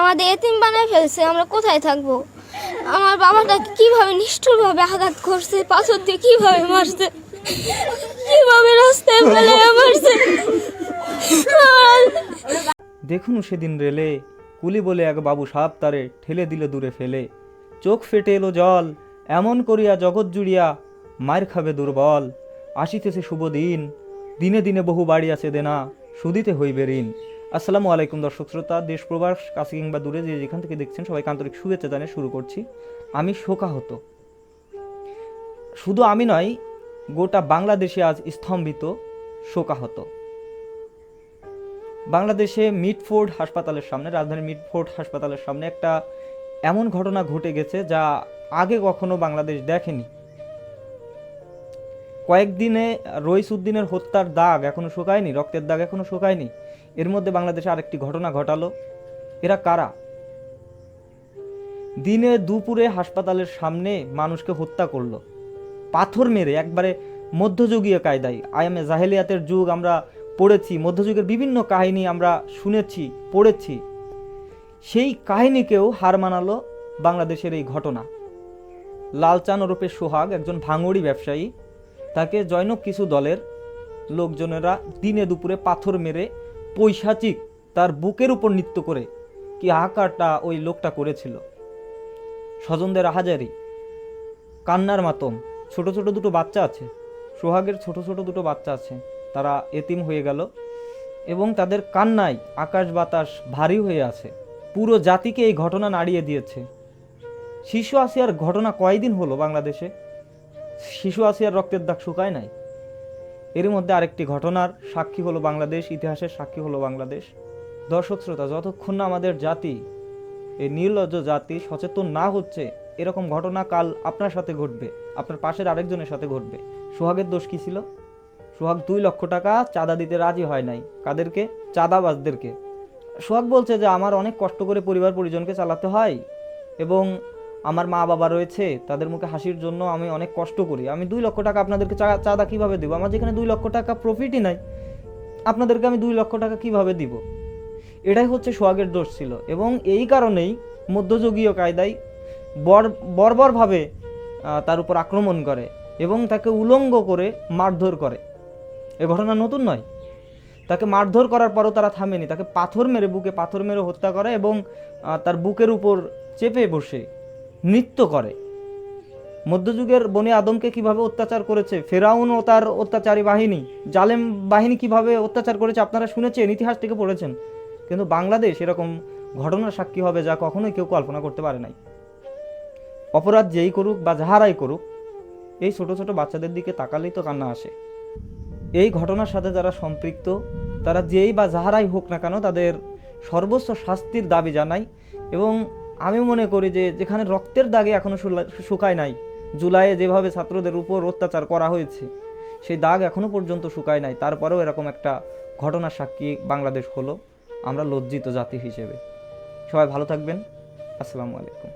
আমাদের এতিম বানায় ফেলছে, আমরা কোথায় থাকব? আমার বাবাটাকে কীভাবে নিষ্ঠুরভাবে আঘাত করছে, পাথর দিয়ে কীভাবে মারছে, কীভাবে রাস্তায় ফেলে মারছে? দেখুন সেদিন রেলে, কুলি বলে এক বাবু সাপ তারে ঠেলে দিলে দূরে ফেলে। চোখ ফেটে এলো জল, এমন করিয়া জগৎ জুড়িয়া মার খাবে দুর্বল। আসিতেছে শুভ দিন, দিনে দিনে বহু বাড়ি আছে দেনা, সুদিতে হইবে ঋণ। আসসালামু আলাইকুম দর্শক শ্রোতা, দেশ প্রবাস, কাছে কিংবা দূরে যে যেখান থেকে দেখছেন সবাইকে আন্তরিক শুভেচ্ছা জানিয়ে শুরু করছি। আমি শোকাহত। শুধু আমি নয়, গোটা বাংলাদেশে আজ স্তম্ভিত শোকাহত। বাংলাদেশে মিটফোর্ড হাসপাতালের সামনে, রাজধানীর মিটফোর্ড হাসপাতালের সামনে একটা এমন ঘটনা ঘটে গেছে যা আগে কখনো বাংলাদেশ দেখেনি। কয়েকদিনে রইস উদ্দিনের হত্যার দাগ এখনও শুকায়নি, রক্তের দাগ এখনও শুকায়নি। এর মধ্যে বাংলাদেশে আরেকটি ঘটনা ঘটালো। এরা কারা? দিনে দুপুরে হাসপাতালের সামনে মানুষকে হত্যা করল। পাথর মেরে একবারে মধ্যযুগীয় কায়দায়। আয়ামে জাহেলিয়াতের যুগ আমরা পড়েছি, মধ্যযুগের বিভিন্ন কাহিনী আমরা শুনেছি, পড়েছি। সেই কাহিনীকেও হার মানালো বাংলাদেশের এই ঘটনা। লালচান ওরফে সোহাগ একজন ভাঙড়ি ব্যবসায়ী, তাকে জৈনক কিছু দলের লোকজনেরা দিনে দুপুরে পাথর মেরে পৈশাচিক তার বুকের উপর নৃত্য করে কি হাহাকারটা ওই লোকটা করেছিল। স্বজনদের আহাজারি, কান্নার মাতম, ছোট ছোট দুটো বাচ্চা আছে, সোহাগের ছোট ছোট দুটো বাচ্চা আছে, তারা এতিম হয়ে গেল এবং তাদের কান্নায় আকাশ বাতাস ভারী হয়ে আছে। পুরো জাতিকে এই ঘটনা নাড়িয়ে দিয়েছে। শিশু আসিয়ার ঘটনা কয়দিন হলো বাংলাদেশে? শিশু আসিয়ার রক্তের দাগ শুকায় নাই? এর মধ্যে আরেকটি ঘটনার সাক্ষী হলো বাংলাদেশ, ইতিহাসের সাক্ষী হলো বাংলাদেশ। দর্শক শ্রোতা, যতক্ষণ না আমাদের জাতি, এই নির্লজ্জ জাতি সচেতন না হচ্ছে, এরকম ঘটনা কাল আপনার সাথে ঘটবে, আপনার পাশের আরেকজনের সাথে ঘটবে। সোহাগের দোষ কী ছিল? সোহাগ দুই লক্ষ টাকা চাঁদা দিতে রাজি হয় নাই। কাদেরকে? চাঁদাবাজদেরকে। সোহাগ বলছে যে, আমার অনেক কষ্ট করে পরিবার পরিজনকে চালাতে হয় এবং আমার মা বাবা রয়েছে, তাদের মুখে হাসির জন্য আমি অনেক কষ্ট করি। আমি দুই লক্ষ টাকা আপনাদেরকে চাঁদা কীভাবে দেবো? আমার যেখানে দুই লক্ষ টাকা প্রফিটই নাই, আপনাদেরকে আমি দুই লক্ষ টাকা কীভাবে দিব? এটাই হচ্ছে সোহাগের দোষ ছিল। এবং এই কারণেই মধ্যযুগীয় কায়দায় বর, বর্বরভাবে তার উপর আক্রমণ করে এবং তাকে উলঙ্গ করে মারধর করে। এ ঘটনা নতুন নয়। তাকে মারধর করার পরও তারা থামেনি। তাকে পাথর মেরে, বুকে পাথর মেরে হত্যা করে এবং তার বুকের উপর চেপে বসে। নৃত্য করে। মধ্যযুগের বনি আদমকে কীভাবে অত্যাচার করেছে, ফেরাউন ও তার অত্যাচারী বাহিনী, জালেম বাহিনী কীভাবে অত্যাচার করেছে আপনারা শুনেছেন, ইতিহাস থেকে পড়েছেন। কিন্তু বাংলাদেশ এরকম ঘটনার সাক্ষী হবে যা কখনোই কেউ কল্পনা করতে পারে নাই। অপরাধ যেই করুক বা যাহারাই করুক, এই ছোট ছোট বাচ্চাদের দিকে তাকালেই তো কান্না আসে। এই ঘটনার সাথে যারা সম্পৃক্ত, তারা যেই বা যাহারাই হোক না কেন তাদের সর্বোচ্চ শাস্তির দাবি জানাই এবং আমি মনে করি যে যেখানে রক্তের দাগে এখনও শুকায় নাই, জুলাইয়ে যেভাবে ছাত্রদের উপর অত্যাচার করা হয়েছে, সেই দাগ এখনও পর্যন্ত শুকায় নাই। তারপরেও এরকম একটা ঘটনার সাক্ষী বাংলাদেশ হলো, আমরা লজ্জিত জাতি হিসেবে। সবাই ভালো থাকবেন। আসসালামু আলাইকুম।